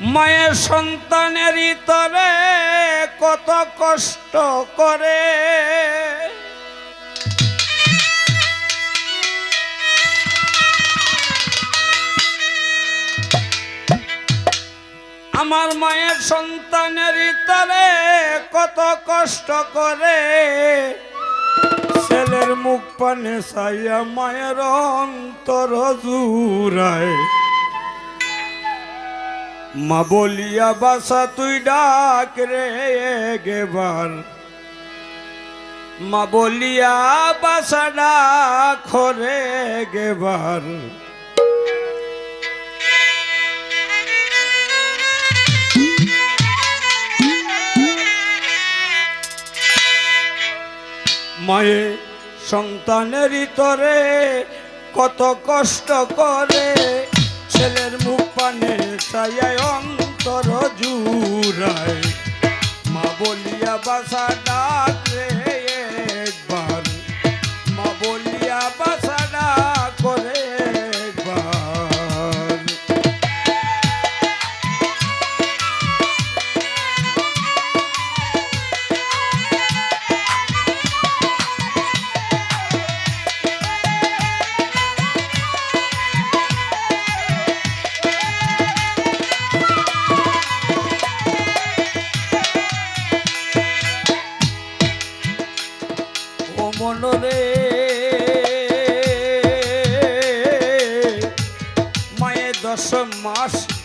মায়ের সন্তানের তরে কত কষ্ট করে। আমার মায়ের সন্তানের তরে কত কষ্ট করে। ছেলের মুখ পানে সাইয়া মায়ের অন্তর জুড়ায় মা বলিয়া, বাসা তুই ডাক রে গেবার মা বলিয়া, বাসা ডাক রে গেবার মায়ে, সন্তানের তরে কত কষ্ট করে ছেলের মুখ পানে ছায়ায় অন্তর জুড়ায়। মা বলিয়া বাসা Mars.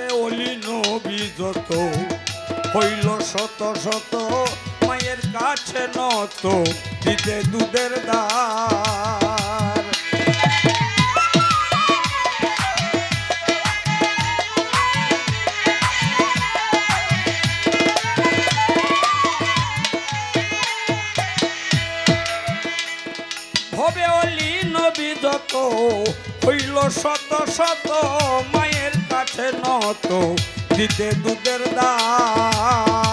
ভবে অলি নবী যত, হইল শত শত, মায়ের কাছে নত, দিতে দুধের দ্বার। হবে অলি নবী যত, হইল শত শত কাছে নত দিতে দুধের দার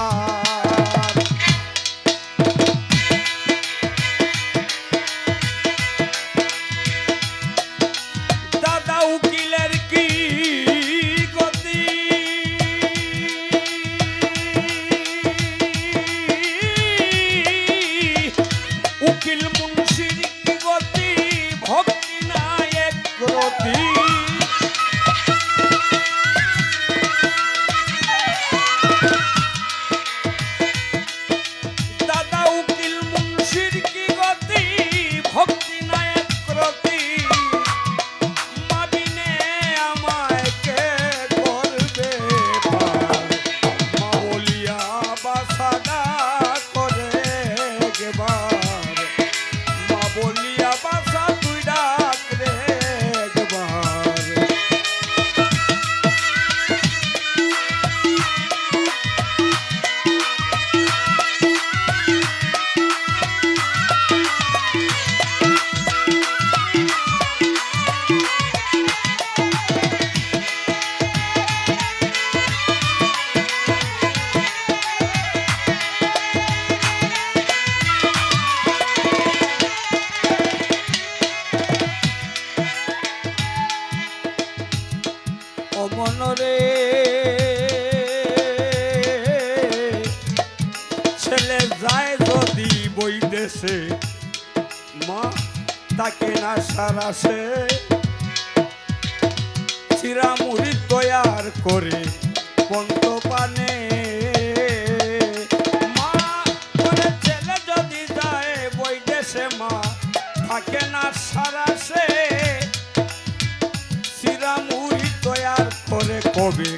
আশার আসে চিরামুড়ি তৈয়ার করে পন্ত পানে। মা ছেলে যদি যায়, বই দেশে মা, থাকে না সারা সে। চিরামুড়ি তৈয়ার করে কবে